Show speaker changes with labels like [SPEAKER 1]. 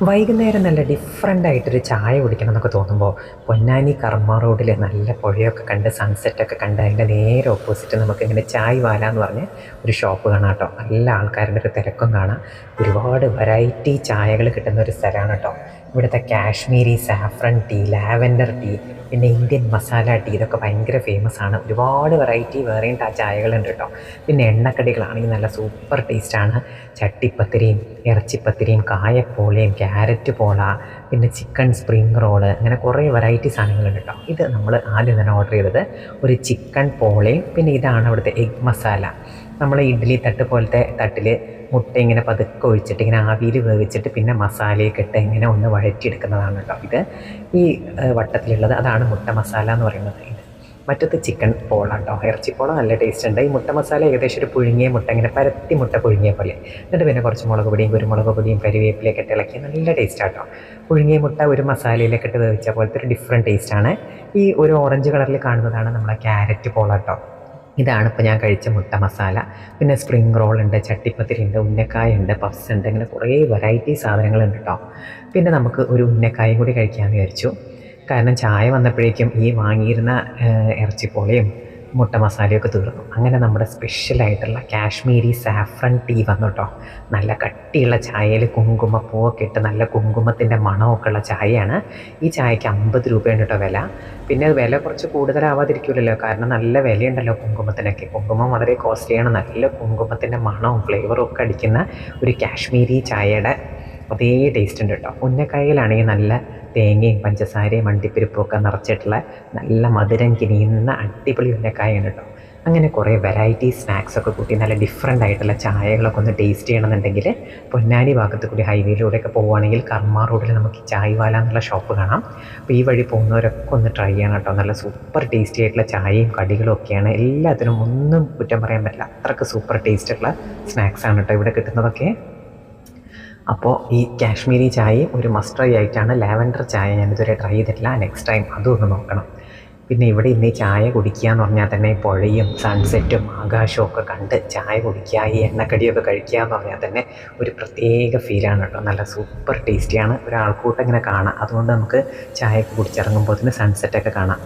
[SPEAKER 1] വൈകുന്നേരം നല്ല ഡിഫറെന്റ് ആയിട്ടൊരു ചായ കുടിക്കണം എന്നൊക്കെ തോന്നുമ്പോൾ പൊന്നാനി കർമ്മ റോഡിലെ നല്ല പുഴയൊക്കെ കണ്ട് സൺസെറ്റൊക്കെ കണ്ട് അതിന്റെ നേരെ ഓപ്പോസിറ്റ് നമുക്ക് ഇങ്ങനെ ചായ് വാല എന്ന് പറഞ്ഞ് ഒരു ഷോപ്പ് കാണാം കേട്ടോ നല്ല ആൾക്കാരുടെ ഒരു തിരക്കും കാണാം. ഒരുപാട് വെറൈറ്റി ചായകൾ കിട്ടുന്ന ഒരു സ്ഥലമാണ് കേട്ടോ ഇവിടുത്തെ Kashmiri saffron tea lavender tea പിന്നെ ഇന്ത്യൻ മസാല ടീ ഇതൊക്കെ ഭയങ്കര ഫേമസ് ആണ്. ഒരുപാട് വെറൈറ്റി വേറെയും ആ ചായകളുണ്ട് കേട്ടോ പിന്നെ എണ്ണക്കടികളാണെങ്കിൽ നല്ല സൂപ്പർ ടേസ്റ്റാണ് ചട്ടിപ്പത്തിരിയും ഇറച്ചിപ്പത്തിരിയും കായപ്പോളയും ക്യാരറ്റ് പോള പിന്നെ ചിക്കൻ സ്പ്രിംഗ് റോൾ അങ്ങനെ കുറേ വെറൈറ്റി സാധനങ്ങളുണ്ട് കേട്ടോ ഇത് നമ്മൾ ആദ്യം തന്നെ ഓർഡർ ചെയ്തത് ഒരു ചിക്കൻ പോളയും പിന്നെ ഇതാണ് അവിടുത്തെ എഗ് മസാല നമ്മൾ ഇഡ്ഡലി തട്ട് പോലത്തെ തട്ടിൽ മുട്ട ഇങ്ങനെ പതുക്കെ ഒഴിച്ചിട്ട് ഇങ്ങനെ ആവിയിൽ വേവിച്ചിട്ട് പിന്നെ മസാലയൊക്കെ ഇട്ട് ഇങ്ങനെ ഒന്ന് വഴറ്റിയെടുക്കുന്നതാണ് കേട്ടോ ഇത് ഈ വട്ടത്തിലുള്ളത്. അതാണ് മുട്ട മസാല എന്ന് പറയുന്നത്. മറ്റത് ചിക്കൻ പോളാട്ടോ ഇറച്ചിപ്പോള നല്ല ടേസ്റ്റ് ഉണ്ട്. ഈ മുട്ട മസാല ഏകദേശം ഒരു പുഴുങ്ങിയ മുട്ട ഇങ്ങനെ പരത്തി മുട്ട പുഴുങ്ങിയ പോലെ. എന്നിട്ട് പിന്നെ കുറച്ച് മുളക് പൊടിയും കുരുമുളക് പൊടിയും കരിവേപ്പിലൊക്കെ ഇട്ട് ഇളക്കി നല്ല ടേസ്റ്റ് ആട്ടോ. പുഴുങ്ങിയ മുട്ട ഒരു മസാലയിലേക്ക് ഇട്ട് വേവിച്ച പോലത്തെ ഒരു ഡിഫറെന്റ് ടേസ്റ്റാണ് ഈ ഒരു ഓറഞ്ച് കളറിൽ കാണുന്നതാണ് നമ്മളെ ക്യാരറ്റ് പോളാട്ടോ ഇതാണ് ഇപ്പോൾ ഞാൻ കഴിച്ച മുട്ട മസാല. പിന്നെ സ്പ്രിംഗ് റോൾ ഉണ്ട് ചട്ടിപ്പത്തിരി ഉണ്ട് ഉന്നക്കായ ഉണ്ട് പഫ്സ് ഉണ്ട് ഇങ്ങനെ കുറേ വെറൈറ്റി സാധനങ്ങളുണ്ട് കേട്ടോ. പിന്നെ നമുക്ക് ഒരു ഉന്നക്കായും കൂടി കഴിക്കാമെന്ന് വിചാരിച്ചു. കാരണം ചായ വന്നപ്പോഴേക്കും ഈ വാങ്ങിയിരുന്ന ഇറച്ചി ഇറച്ചിപ്പോളയും മുട്ട മസാലയൊക്കെ തീർന്നു. അങ്ങനെ നമ്മുടെ സ്പെഷ്യലായിട്ടുള്ള കാശ്മീരി സാഫ്രൺ ടീ വന്നു കേട്ടോ നല്ല കട്ടിയുള്ള ചായയിൽ കുങ്കുമപ്പൂവൊക്കെ ഇട്ട് നല്ല കുങ്കുമത്തിന്റെ മണമൊക്കെ ഉള്ള ചായയാണ്. ഈ ചായക്ക് അമ്പത് രൂപയാണ് കേട്ടോ വില. പിന്നെ വില കുറച്ച് കൂടുതലാവാതിരിക്കില്ലല്ലോ കാരണം നല്ല വിലയുണ്ടല്ലോ കുങ്കുമത്തിനൊക്കെ. കുങ്കുമം വളരെ കോസ്റ്റ്ലിയാണ് നല്ല കുങ്കുമത്തിന്റെ മണവും ഫ്ലേവറും ഒക്കെ അടിക്കുന്ന ഒരു കാശ്മീരി ചായയുടെ അതേ ടേസ്റ്റ് ഉണ്ട് കേട്ടോ ഉന്നക്കായയിലാണെങ്കിൽ നല്ല തേങ്ങയും പഞ്ചസാരയും അണ്ടിപ്പരിപ്പും ഒക്കെ നിറച്ചിട്ടുള്ള നല്ല മധുരം കിനിയുന്ന അടിപൊളി ഉന്നക്കായാണ് കേട്ടോ അങ്ങനെ കുറേ വെറൈറ്റി സ്നാക്സ് ഒക്കെ കൂട്ടി നല്ല ഡിഫറെന്റ് ആയിട്ടുള്ള ചായകളൊക്കെ ഒന്ന് ടേസ്റ്റ് ചെയ്യണമെന്നുണ്ടെങ്കിൽ പൊന്നാനി ഭാഗത്ത് കൂടി ഹൈവേയിലൂടെയൊക്കെ പോവുകയാണെങ്കിൽ കർമ്മ റോഡിൽ നമുക്ക് ചായ്വാല എന്നുള്ള ഷോപ്പ് കാണാം. അപ്പോൾ ഈ വഴി പോകുന്നവരൊക്കെ ഒന്ന് ട്രൈ ചെയ്യണം കേട്ടോ നല്ല സൂപ്പർ ടേസ്റ്റി ആയിട്ടുള്ള ചായയും കടികളും ഒക്കെയാണ്. എല്ലാത്തിനും ഒന്നും കുറ്റം പറയാൻ പറ്റില്ല. അത്രയ്ക്ക് സൂപ്പർ ടേസ്റ്റ് ഉള്ള സ്നാക്സ് ആണ് കേട്ടോ ഇവിടെ കിട്ടുന്നതൊക്കെ. അപ്പോൾ ഈ കാശ്മീരി ചായയും ഒരു മസ്റ്റ് ട്രൈ ആയിട്ടാണ് ലാവൻഡർ ചായ ഇതുവരെ ട്രൈ ചെയ്തിട്ടില്ല. നെക്സ്റ്റ് ടൈം അതും ഒന്ന് നോക്കണം. പിന്നെ ഇവിടെ ഇന്ന് ചായ കുടിക്കുക എന്ന് പറഞ്ഞാൽ തന്നെ പുഴയും സൺസെറ്റും ആകാശവും ഒക്കെ കണ്ട് ചായ കുടിക്കുക ഈ എണ്ണക്കടിയൊക്കെ കഴിക്കുക എന്ന് പറഞ്ഞാൽ തന്നെ ഒരു പ്രത്യേക ഫീലാണ് കേട്ടോ. നല്ല സൂപ്പർ ടേസ്റ്റിയാണ് ഒരാൾക്കൂട്ടം ഇങ്ങനെ കാണാം. അതുകൊണ്ട് നമുക്ക് ചായയൊക്കെ കുടിച്ചിറങ്ങുമ്പോൾ തന്നെ സൺസെറ്റൊക്കെ കാണാം.